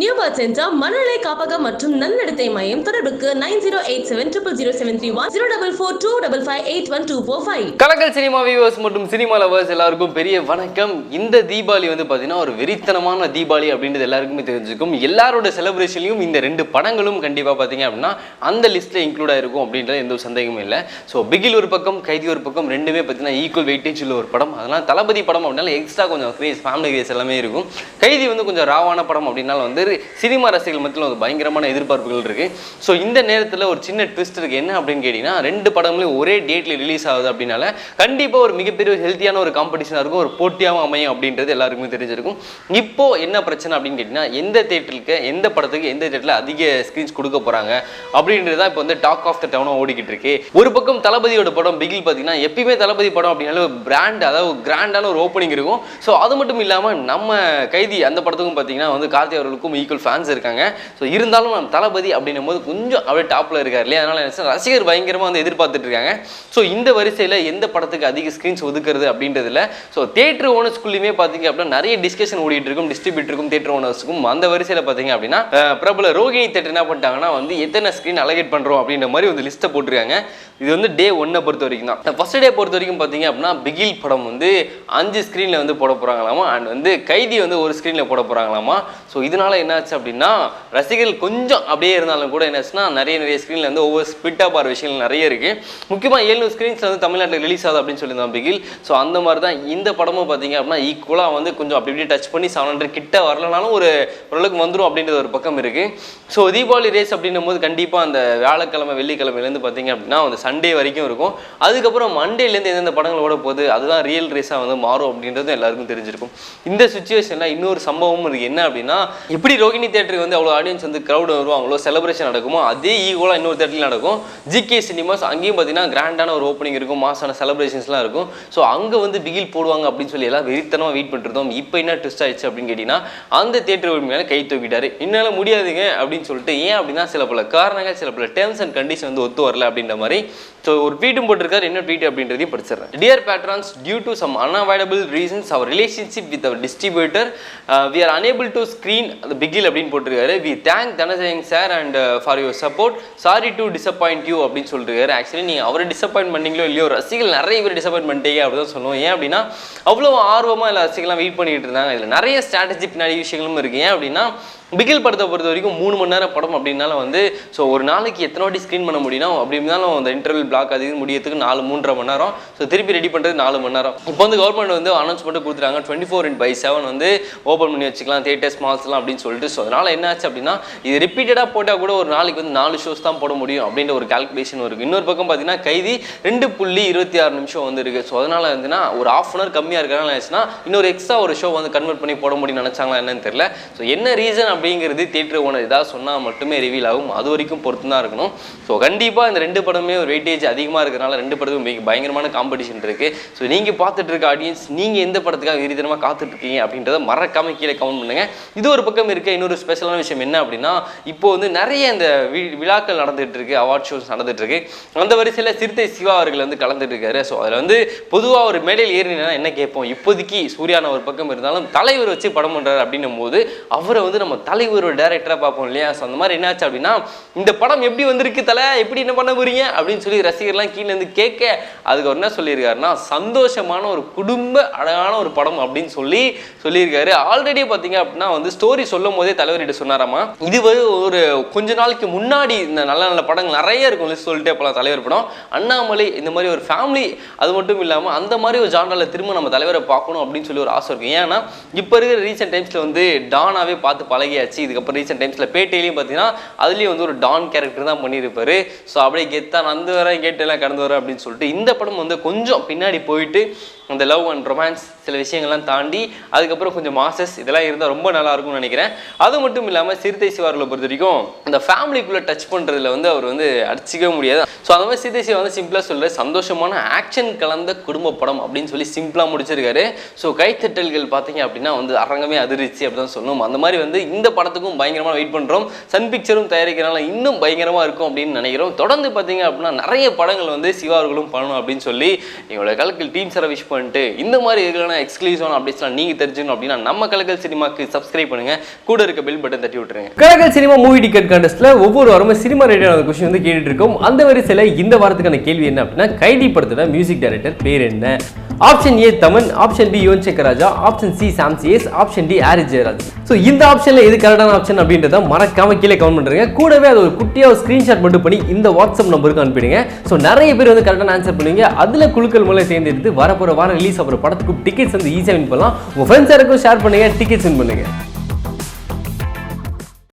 New birth centre மனநிலை காப்பகம் மற்றும் நன்னடத்தை மையம் தொடர்புக்கு nine zero eight seven triple zero seven three one zero double four two double five eight one two four five கலக்கல் cinema viewers மற்றும் cinema lovers எல்லாருக்கும் பெரிய வணக்கம். இந்த தீபாவளி வந்து பார்த்தீங்கன்னா ஒரு வெறித்தனமான தீபாவளி அப்படின்றது எல்லாருக்குமே தெரிஞ்சுக்கும் எல்லாரோட செலிப்ரேஷன்லையும் இந்த ரெண்டு படங்களும் கண்டிப்பாக பார்த்தீங்க அப்படின்னா அந்த லிஸ்ட்டில் இன்க்ளூட் ஆயிருக்கும் அப்படின்றது எந்த ஒரு சந்தேகமும் இல்லை. ஸோ பிகில் ஒரு பக்கம் கைதி ஒரு பக்கம் ரெண்டுமே பார்த்தீங்கன்னா ஈக்குவல் வெயிட்டேஜ் உள்ள ஒரு படம். அதனால் தளபதி படம் அப்படின்னால எக்ஸ்ட்ரா கொஞ்சம் கிரேஸ் ஃபேமிலி கிரேஸ் எல்லாமே இருக்கும். கைதி வந்து கொஞ்சம் ராவான படம் அப்படின்னால வந்து சினிமா ரசிகர்கள் மத்தியில் ஒரு பயங்கரமான எதிர்பார்ப்புகள் இருக்கு. ஸோ இந்த நேரத்தில் ஒரு சின்ன ட்விஸ்ட் இருக்கு. என்ன அப்படின்னு கேட்டிங்கன்னா ரெண்டு படங்களும் ஒரே டேட்டில் ரிலீஸ் ஆகுது அப்படின்னால கண்டிப்பாக ஒரு மிகப்பெரிய ஹெல்த்தியான ஒரு காம்படிஷனாக இருக்கும். ஒரு போட்டியாகவும் அமையும் அப்படின்றது எல்லாருக்குமே தெரிஞ்சிருக்கும். இப்போ என்ன பிரச்சனை அப்படின்னு கேட்டிங்கன்னா எந்த தேட்டருக்கு எந்த படத்துக்கு எந்த தேட்டரில் அதிக ஸ்க்ரீன்ஸ் கொடுக்க போகிறாங்க அப்படின்றது தான் இப்போ வந்து டாக் ஆஃப் த டவுனாக ஓடிக்கிட்டு இருக்கு. ஒரு பக்கம் தளபதியோட படம் பிகில் பார்த்தீங்கன்னா எப்பயுமே தளபதி படம் அப்படின்னாலும் பிராண்ட் அதாவது கிராண்டான ஒரு ஓப்பனிங் இருக்கும். ஸோ அது மட்டும் இல்லாமல் நம்ம கைதி அந்த படத்துக்கும் பார்த்தீங்கன்னா வந்து கார்த்தி அவர்களுக்கும் ஈக்குவல் ஃபேன்ஸ் இருக்காங்க. ஸோ இருந்தாலும் நம்ம தளபதி அப்படின்னும் போது கொஞ்சம் அப்படியே டாப்பில் இருக்கார் இல்லையா? அதனால என்ன ரசிகர் பயங்கரமாக வந்து எதிர்பார்த்துட்டு இருக்காங்க. ஸோ இந்த வரிசையில் எந்த படத்துக்கு அதிக ஸ்க்ரீன்ஸ் ஒதுக்குறது அப்படின்றதுல ஸோ தேட்டர் ஓனர்ஸ்குள்ளேயுமே பார்த்தீங்க அப்படின்னா நிறைய டிஸ்கஷன் ஓடிட்டு இருக்கும் டிஸ்ட்ரிபியூட்டருக்கும் தேட்டர் ஓனர்ஸுக்கும் அந்த வரிசையில் பார்த்தீங்க அப்படின்னா பிரபல ரோகிணி தேட்டர் என்ன பண்ணிட்டாங்கன்னா வந்து எத்தனை ஸ்க்ரீன் அலகேட் பண்ணுறோம் அப்படின்ற மாதிரி வந்து லிஸ்ட்டை போட்டிருக்காங்க. இது வந்து டே ஒன்னை பொறுத்த வரைக்கும் தான். ஃபஸ்ட் டே பொறுத்த வரைக்கும் பார்த்தீங்க அப்படின்னா பிகில் படம் வந்து அஞ்சு ஸ்க்ரீனில் வந்து போட போகிறாங்களாமா அண்ட் வந்து கைதி வந்து ஒரு ஸ்க்ரீனில் போட போகிறாங்களாமா ஸோ இதனால என்னாச்சு அப்படின்னா ரசிகர்கள் கொஞ்சம் அப்படியே இருந்தாலும் கூட என்னாச்சுன்னா நிறைய நிறைய ஸ்க்ரீனில் வந்து ஒவ்வொரு ஸ்பிட்டாக பார் விஷயங்கள் நிறைய இருக்குது முக்கியமாக ஏழ்நூறு ஸ்க்ரீன்ஸில் வந்து தமிழ்நாட்டில் ரிலீஸ் ஆகுது அப்படின்னு சொல்லியிருந்தான் பிகில் ஸோ அந்த மாதிரி தான் இந்த படமும் பார்த்தீங்க அப்படின்னா ஈக்குவலாக வந்து கொஞ்சம் அப்படி இப்படி டச் பண்ணி செவன் ஹண்ட்ரட் கிட்ட வரலனாலும் ஒரு ஓரளவுக்கு வந்துடும் அப்படின்றது ஒரு பக்கம் இருக்குது ஸோ தீபாவளி ரேஸ் அப்படின்னும் போது கண்டிப்பாக அந்த வியாழக்கிழமை வெள்ளிக்கிழமையிலேருந்து பார்த்தீங்க அப்படின்னா அந்த சண்டே வரைக்கும் இருக்கும். அதுக்கப்புறம் மண்டேலேருந்து எந்தெந்த படங்கள் ஓட போகுது அதுதான் ரியல் ரேஸாக வந்து மாறும் அப்படின்றது எல்லாருக்கும் தெரிஞ்சிருக்கும். இந்த சுச்சுவேஷனில் இன்னொரு சம்பவமும் இருக்குது என்ன அப்படின்னா எப்படி ரோகிணி தேட்டருக்கு வந்து அவ்வளோ ஆடியன்ஸ் வந்து க்ரௌட் வருவாங்களோ செலிப்ரேஷன் நடக்குமோ அதே ஈக்குவலாக இன்னொரு தேட்டரில் நடக்கும். ஜிகே சினிமாஸ் அங்கேயும் பார்த்தீங்கன்னா கிராண்டான ஒரு ஓப்பனிங் இருக்கும் மாசான செலிப்ரேஷன்ஸ்லாம் இருக்கும். ஸோ அங்கே வந்து பிகில் போடுவாங்க அப்படின்னு சொல்லி எல்லாம் வெறித்தனமாக வெயிட் பண்ணிருந்தோம் இப்போ என்ன ட்விஸ்ட் ஆயிடுச்சு அப்படின்னு கேட்டிங்கன்னா அந்த தேட்டர் மேலே கை தூக்கிட்டாரு. என்னால் முடியாதுங்க அப்படின்னு சொல்லிட்டு ஏன் அப்படின்னா சில பல காரணங்கள் சில பல டேர்ம்ஸ் அண்ட் கண்டிஷன் வந்து ஒத்து வரல அப்படின்ற மாதிரி. ஸோ ஒரு ட்வீட்டும் போட்டிருக்காரு. என்ன ட்வீட் அப்படின்றதையும் படிச்சிடுறேன். Dear patrons due to some unavoidable reasons our relationship with our distributor we are unable to screen Bigil அப்படின்னு போட்டிருக்காரு. We thank Dhanasekan sir and for your support sorry to disappoint you அப்படின்னு சொல்லிருக்காரு. Actually நீங்கள் அவரை disappoint பண்ணீங்களோ இல்லையோ ரசிகள் நிறைய பேர் டிசப்பாயிண்ட் பண்ணிட்டீங்க அப்படி தான் சொல்லுவோம். ஏன் அப்படின்னா அவ்வளோ ஆர்வமாக இல்லை ரசிகள்லாம் வெயிட் பண்ணிட்டு இருந்தாங்க. இதில் நிறைய ஸ்ட்ராட்டஜி பின்னாடி விஷயங்களும் இருக்கு. ஏன் அப்படின்னா பிகில் படத்தை பொறுத்த வரைக்கும் மூணு மணி நேரம் படம் அப்படின்னாலும் வந்து ஸோ ஒரு நாளைக்கு எத்தனை வாட்டி ஸ்க்ரீன் பண்ண முடியும் அப்படி இருந்தாலும் அந்த இன்டர்வல் பிளாக் அது இது முடியறதுக்கு நாலு மூன்றரை மணி நேரம். ஸோ திருப்பி ரெடி பண்ணுறது நாலு மணி நேரம். இப்போ வந்து கவர்மெண்ட் வந்து அனௌன்ஸ்மெண்ட் கொடுத்துட்டாங்க. டுவெண்ட்டி ஃபோர் இன்ட் பை செவன் வந்து ஓப்பன் பண்ணி வச்சுக்கலாம். தேட்டர்ஸ் மால்ஸ்லாம் அப்படின்னு சொல்லிட்டு. ஸோ அதனால் என்ன ஆச்சு அப்படின்னா இது ரிப்பீட்டடாக போட்டால் கூட ஒரு நாளைக்கு வந்து நாலு ஷோஸ் தான் போட முடியும் அப்படின்ற ஒரு கால்குலேஷன் இருக்குது இன்னொரு பக்கம் பார்த்தீங்கன்னா கைதி ரெண்டு புள்ளி இருபத்தி ஆறு நிமிஷம் வந்து இருக்குது ஸோ அதனால் வந்துன்னா ஒரு ஆஃப் அன் ஹவர் கம்மியாக இருக்கிறனால ஆச்சுன்னா இன்னொரு எக்ஸ்ட்ரா ஒரு ஷோ வந்து கன்வெர்ட் பண்ணி போட முடியும்னு நினச்சாங்களா என்னன்னு தெரியல. ஸோ என்ன ரீசன் அப்படிங்கிறது தேட்டர் ஓனர் ஏதாவது சொன்னால் மட்டுமே ரிவீல் ஆகும். அது வரைக்கும் பொறுத்து தான் இருக்கணும். ஸோ கண்டிப்பாக இந்த ரெண்டு படமே ஒரு வெயிட்டேஜ் அதிகமாக இருக்கிறனால ரெண்டு படத்துக்கும் மிக பயங்கரமான காம்படிஷன் இருக்குது ஸோ நீங்கள் பார்த்துட்டு இருக்க ஆடியன்ஸ் நீங்கள் எந்த படத்துக்காக விரிதனமாக காத்துட்டு இருக்கீங்க அப்படின்றத மறக்காம கீழே கமெண்ட் பண்ணுங்கள் இது ஒரு பக்கம் இருக்க இன்னொரு ஸ்பெஷலான விஷயம் என்ன அப்படின்னா இப்போ வந்து நிறைய இந்த வி- விழாக்கள் நடந்துகிட்டு இருக்கு அவார்ட் ஷோஸ் நடந்துட்டு இருக்கு அந்த வரிசையில் சிறுத்தை சிவா அவர்கள் வந்து கலந்துட்டு இருக்காரு ஸோ அதில் வந்து பொதுவாக ஒரு மேடையில் ஏறினா என்ன கேட்போம்? இப்போதைக்கு சூர்யான ஒரு பக்கம் இருந்தாலும் தலைவர் வச்சு படம் பண்ணுறாரு அப்படின்னும் போது அவரை வந்து நம்ம தலைவர் ஒரு டேரக்டராக பார்ப்போம் இல்லையா? ஸோ அந்த மாதிரி என்னாச்சு அப்படின்னா இந்த படம் எப்படி வந்திருக்கு தலை? எப்படி என்ன பண்ண போறீங்க? அப்படின்னு சொல்லி ரசிகர்லாம் கீழே இருந்து கேட்க அதுக்கு அவர் என்ன சொல்லியிருக்காருன்னா சந்தோஷமான ஒரு குடும்ப அழகான ஒரு படம் அப்படின்னு சொல்லி சொல்லியிருக்காரு. ஆல்ரெடி பார்த்தீங்க அப்படின்னா வந்து ஸ்டோரி சொல்லும் போதே தலைவர்கிட்ட சொன்னாராமா இது வந்து ஒரு கொஞ்ச நாளைக்கு முன்னாடி இந்த நல்ல நல்ல படங்கள் நிறைய இருக்கும் லிஸ்ட் சொல்லிட்டே போகலாம் தலைவர் படம். அண்ணாமலை இந்த மாதிரி ஒரு ஃபேமிலி அது மட்டும் இல்லாமல் அந்த மாதிரி ஒரு ஜானரில் திரும்ப நம்ம தலைவரை பார்க்கணும் அப்படின்னு சொல்லி ஒரு ஆசை இருக்கும். ஏன்னா இப்போ இருக்கிற ரீசெண்ட் டைம்ஸில் வந்து டானாவே பார்த்து பழகி பழகியாச்சு இதுக்கப்புறம் ரீசெண்ட் டைம்ஸில் பேட்டையிலையும் பார்த்தீங்கன்னா அதுலேயும் வந்து ஒரு டான் கேரக்டர் தான் பண்ணியிருப்பார். ஸோ அப்படியே கெத்தா நடந்து வரேன் கேட்டெல்லாம் கடந்து வரேன் அப்படின்னு சொல்லிட்டு இந்த படம் வந்து கொஞ்சம் பின்னாடி போயிட்டு அந்த லவ் அண்ட் ரொமான்ஸ் சில விஷயங்கள்லாம் தாண்டி அதுக்கப்புறம் கொஞ்சம் மாசஸ் இதெல்லாம் இருந்தால் ரொம்ப நல்லா இருக்கும்னு நினைக்கிறேன். அது மட்டும் இல்லாமல் சிறுத்தை சிவாரில் பொறுத்த வரைக்கும் இந்த ஃபேமிலிக்குள்ளே டச் பண்ணுறதுல வந்து அவர் வந்து அடிச்சிக்கவே முடியாது. ஸோ அந்த மாதிரி சிறுத்தை சிவா வந்து சிம்பிளாக சொல்கிற சந்தோஷமான ஆக்ஷன் கலந்த குடும்ப படம் அப்படின்னு சொல்லி சிம்பிளாக முடிச்சிருக்காரு. ஸோ கைத்தட்டல்கள் பார்த்தீங்க அப்படின்னா வந்து அரங்கமே அதிர்ச்சி அப்படி தான் சொல்லணும். அந்த மாதிரி வந்து இந்த படத்துக்கும் பயங்கரமாக வெயிட் பண்ணுறோம் சன் பிக்சரும் தயாரிக்கிறனால இன்னும் பயங்கரமாக இருக்கும் அப்படின்னு நினைக்கிறோம். தொடர்ந்து பார்த்தீங்க அப்படின்னா நிறைய படங்கள் வந்து சிவா அவர்களும் பண்ணணும் அப்படின்னு சொல்லி எங்களோட கலக்கில் டீம் சாரை விஷ் பண்ணிட்டு இந்த மாதிரி இருக்கிற எக்ஸ்க்ளூசிவான அப்டேட்ஸ்லாம் நீங்கள் தெரிஞ்சுக்கணும் அப்படின்னா நம்ம கலகல் சினிமாக்கு சப்ஸ்கிரைப் பண்ணுங்க. கூட இருக்க பில் பட்டன் தட்டி விட்டுருங்க. கலகல் சினிமா மூவி டிக்கெட் கான்டெஸ்ட்ல ஒவ்வொரு வாரமும் சினிமா ரிலேட்டடான கொஸ்டின் வந்து கேட்டுட்டு இருக்கோம். அந்த வரிசையில் இந்த வாரத்துக்கான கேள்வி என்ன அப்படின்னா கைதி படத்தோட மியூசிக் டைரக்டர் பேர் என்ன? Option A Thaman option B Yuvan Shankar Raja option C Sam C S option D Harris Jayaraj. So இந்த ஆப்ஷன்ல எது கரெக்டான ஆப்ஷன் அப்படின்றத மறக்காம கீழே கமெண்ட் பண்ணுறேங்க கூடவே அது ஒரு குட்டியாக ஒரு ஸ்க்ரீன்ஷாட் மட்டும் பண்ணி இந்த வாட்ஸ்அப் நம்பருக்கு அனுப்பிடுங்க. ஸோ நிறைய பேர் வந்து கரெக்டான ஆன்சர் பண்ணுவீங்க. அதில் குழுக்கள் மூலம் சேர்ந்து எடுத்து வரப்போகிற வாரம் ரிலீஸ் ஆகிற படத்துக்கு டிக்கெட்ஸ் வந்து ஈஸியாக வின் பண்ணலாம். உங்கள் ஃப்ரெண்ட்ஸ் யாருக்கும் ஷேர் பண்ணுங்க டிக்கெட்ஸ் வின் பண்ணுங்க.